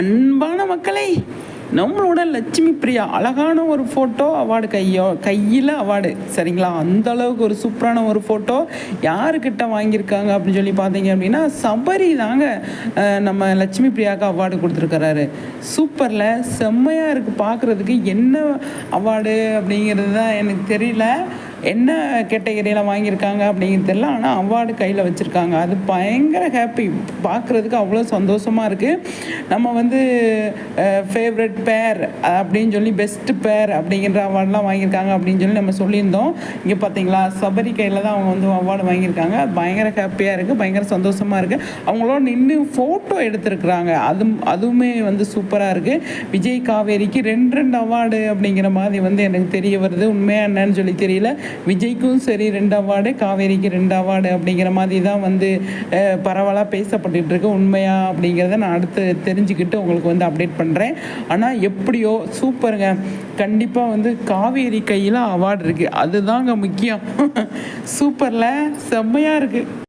அன்பான மக்களை நம்மளோட லட்சுமி பிரியா அழகான ஒரு ஃபோட்டோ அவார்டு கையோ கையில் அவார்டு சரிங்களா? அந்த அளவுக்கு ஒரு சூப்பரான ஒரு ஃபோட்டோ யாருக்கிட்ட வாங்கியிருக்காங்க அப்படின்னு சொல்லி பார்த்தீங்க அப்படின்னா சபரி தாங்க நம்ம லட்சுமி பிரியாவுக்கு அவார்டு கொடுத்துருக்கிறாரு. சூப்பரில் செம்மையாக இருக்குது பார்க்குறதுக்கு. என்ன அவார்டு அப்படிங்கிறது தான் எனக்கு தெரியல. என்ன கேட்டகரியில் வாங்கியிருக்காங்க அப்படிங்கிறது தெரியல. ஆனால் அவார்டு கையில் வச்சுருக்காங்க. அது பயங்கர ஹாப்பி பார்க்குறதுக்கு அவ்வளோ சந்தோஷமாக இருக்குது நம்ம வந்து ஃபேவரட் பேர் அப்படின்னு சொல்லி பெஸ்ட் பேர் அப்படிங்கிற அவார்டெலாம் வாங்கியிருக்காங்க அப்படின்னு சொல்லி நம்ம சொல்லியிருந்தோம். இங்கே பார்த்தீங்களா சபரி கையில் தான் அவங்க வந்து அவார்டு வாங்கியிருக்காங்க. அது பயங்கர ஹாப்பியாக இருக்குது பயங்கர சந்தோஷமாக இருக்குது அவங்களோட நின்று ஃபோட்டோ எடுத்திருக்கிறாங்க. அது அதுவுமே வந்து சூப்பராக இருக்குது விஜய் காவேரிக்கு ரெண்டு ரெண்டு அவார்டு அப்படிங்கிற மாதிரி வந்து எனக்கு தெரிய வருது. உண்மையாக என்னன்னு சொல்லி தெரியல. விஜய்க்கும் சரி ரெண்டு அவார்டு காவேரிக்கு ரெண்டு அவார்டு அப்படிங்கிற மாதிரி தான் வந்து பரவலாக பேசப்பட்டுட்டு இருக்கு. உண்மையா அப்படிங்கிறத நான் அடுத்து தெரிஞ்சுக்கிட்டு உங்களுக்கு வந்து அப்டேட் பண்ணுறேன் ஆனால் எப்படியோ சூப்பருங்க. கண்டிப்பாக வந்து காவேரி கையில் அவார்டு இருக்குது அதுதாங்க முக்கியம். சூப்பரில். செம்மையாக இருக்குது